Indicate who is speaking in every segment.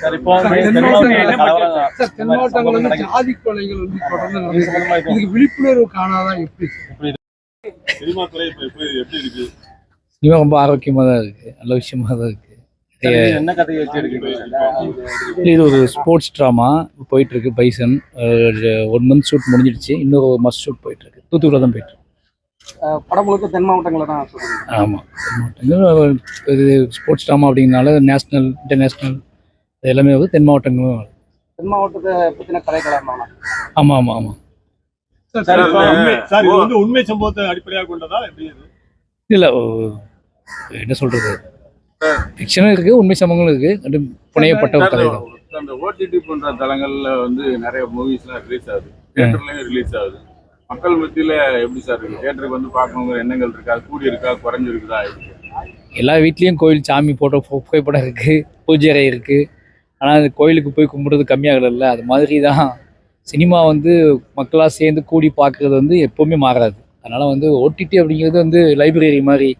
Speaker 1: Sir இப்போ
Speaker 2: தென்
Speaker 1: தென்
Speaker 2: மாவட்டங்கள்ல தென் மாவட்டங்கள். ஜாதி கொலைகள் வந்து தொடர்ந்து இதுக்கு விழிப்புணர்வு காணாதான் எப்படி?
Speaker 3: சினிமா துறை இப்ப எப்படி எப்படி இருக்கு?
Speaker 4: சினிமா ரொம்ப ஆரோக்கியமாக தான் இருக்குது நல்ல விஷயமா தான் இருக்குது
Speaker 1: சார், இது
Speaker 4: ஒரு ஸ்போர்ட்ஸ் ட்ராமா போயிட்டுருக்கு பைசன். ஒன் மந்த் ஷூட் முடிஞ்சிடுச்சு இன்னொரு மஸ்ட் ஷூட் போயிட்டுருக்கு. தூத்துக்குடியில் தான் போயிட்டுருக்கு.
Speaker 5: படம் முழுக்க தென் மாவட்டங்களில் தான்
Speaker 4: ஆமாம் இது ஸ்போர்ட்ஸ் ட்ராமா அப்படிங்கிறனால நேஷ்னல் இன்டர்நேஷ்னல் எல்லாமே வந்து தென் மாவட்டங்களும்.
Speaker 5: தென் மாவட்டத்தை பற்றின கதைக்களம் தானே
Speaker 4: ஆமாம் ஆமாம் ஆமாம்
Speaker 2: சார்
Speaker 3: இது வந்து உண்மை சம்பவத்தை அடிப்படையாக கொண்டதா எப்படி இது?
Speaker 4: இல்லை என்ன சொல்கிறது ஃபிக்ஷனும் இருக்குது உண்மை சம்பவங்களும் ரெண்டும் புனையப்பட்ட ஒரு கதை தான்.
Speaker 6: அந்த ஓடிடி போன்ற தளங்கள்ல வந்து நிறைய மூவிஸ்லாம் ரிலீஸ் ஆகுது. தியேட்டர்லயும் ரிலீஸ் ஆகுது. மக்கள் மத்தியில எப்படி சார் இருக்கு? தியேட்டருக்கு வந்து பார்க்கணுங்கிற எண்ணங்கள் இருக்கா? கூடி இருக்கா? குறைஞ்சு இருக்குதா எப்படி?
Speaker 4: எல்லா வீட்லேயும் கோயில் சாமி போட்டோ புகைப்படம் இருக்குது பூஜை அறை இருக்குது ஆனால் அந்த கோயிலுக்கு போய் கும்பிட்றது கம்மியாகல அது மாதிரி தான் சினிமா வந்து மக்களாக சேர்ந்து கூடி பார்க்குறது வந்து எப்போவுமே மாறாது. அதனால் வந்து ஓடிடி அப்படிங்கிறது வந்து லைப்ரரி மாதிரி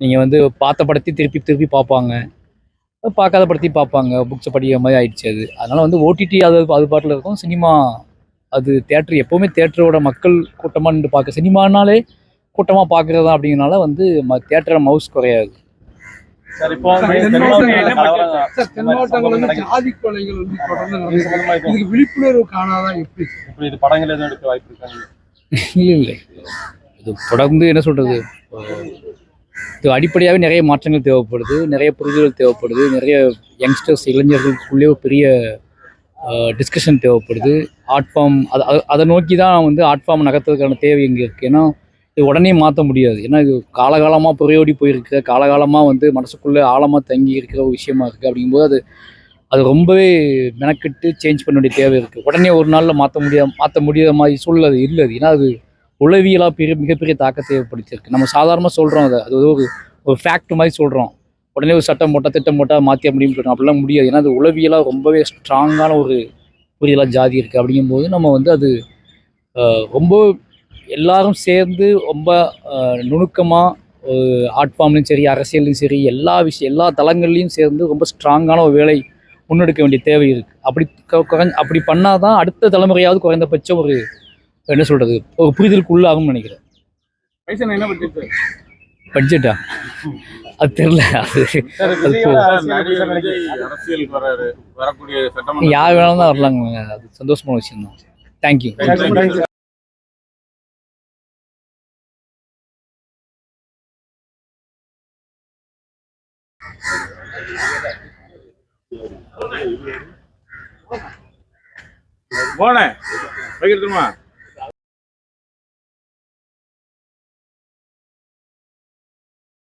Speaker 4: நீங்கள் வந்து பார்த்த படத்தை திருப்பி திருப்பி பார்ப்பாங்க. பார்க்காத படத்தையும் பார்ப்பாங்க. புக்ஸை படிக்கிற மாதிரி ஆயிடுச்சு அது. அதனால் வந்து ஓடிடி அது அது பாட்டில் இருக்கும். சினிமா அது தேட்டர் எப்போவுமே தேட்டரோட மக்கள் கூட்டமாக நின்று பார்க்க சினிமானாலே கூட்டமாக பார்க்குறது தான் அப்படிங்கிறனால வந்து ம தேட்டரை மவுஸ் குறையாது.
Speaker 1: சார் இப்போ மாவட்டங்கள்ல.
Speaker 2: ஜாதி கொலைகள் வந்து தொடர்ந்து இதுக்கு விழிப்புணர்வு காணாதான் எப்படி
Speaker 1: இப்படி இது படங்கள் எதுவும் எடுக்க வாய்ப்பு இருக்காங்க
Speaker 4: இல்லை இல்லை. இது தொடர்ந்து என்ன சொல்கிறது இது அடிப்படையாகவே நிறைய மாற்றங்கள் தேவைப்படுது நிறைய புரிதல் தேவைப்படுது நிறைய யங்ஸ்டர்ஸ் இளைஞர்களுக்குள்ளே ஒரு பெரிய டிஸ்கஷன் தேவைப்படுது. ஆர்ட் ஃபார்ம் அதை அதை- அதை நோக்கி தான் வந்து ஆர்ட் ஃபார்ம் நகர்த்துறதுக்கான தேவை இங்கே இருக்குது ஏன்னா இது உடனே மாற்ற முடியாது. ஏன்னா இது காலகாலமாக புறையோடி போயிருக்க காலகாலமாக வந்து மனசுக்குள்ளே ஆழமாக தங்கி இருக்கிற ஒரு விஷயமா இருக்குது அப்படிங்கும்போது அது அது ரொம்பவே மெனக்கெட்டு சேஞ்ச் பண்ண வேண்டிய தேவை இருக்குது உடனே ஒரு நாளில் மாற்ற முடியாத மாற்ற முடியாத மாதிரி சூழல் அது இல்லை. அது ஏன்னா அது உளவியலாக பெரிய மிகப்பெரிய தாக்கத்தை ஏற்படுத்தியிருக்கு. நம்ம சாதாரணமாக சொல்கிறோம் அதை. அது ஒரு ஒரு ஃபேக்ட் மாதிரி சொல்கிறோம் உடனே ஒரு சட்டம் போட்டால் திட்டம் போட்டால் மாற்றிய முடியும்னு சொல்கிறோம் அப்படிலாம் முடியாது. ஏன்னா அது உளவியலாக ரொம்பவே ஸ்ட்ராங்கான ஒரு புரியலாக ஜாதி இருக்குது அப்படிங்கும்போது நம்ம வந்து அது ரொம்ப எல்லாரும் சேர்ந்து ரொம்ப நுணுக்கமாக ஆர்ட் ஃபார்ம்லையும் சரி அரசியல்லையும் சரி எல்லா விஷயம் எல்லா தளங்கள்லையும் சேர்ந்து ரொம்ப ஸ்ட்ராங்கான ஒரு வேலை முன்னெடுக்க வேண்டிய தேவை இருக்குது அப்படி குறைஞ்ச அப்படி பண்ணால் தான் அடுத்த தலைமுறையாவது குறைந்தபட்சம் ஒரு என்ன சொல்கிறது ஒரு புரிதலுக்கு உள்ளாகும்னு நினைக்கிறேன்.
Speaker 6: பைசன் என்ன பட்ஜெட்
Speaker 4: பட்ஜெட்டா? அது தெரில அது யார் வேணாலும் தான் வரலாங்க. அது சந்தோஷமான விஷயம் தான் தேங்க்யூ
Speaker 1: Thank
Speaker 6: போனேன் வைக்கிறதுமா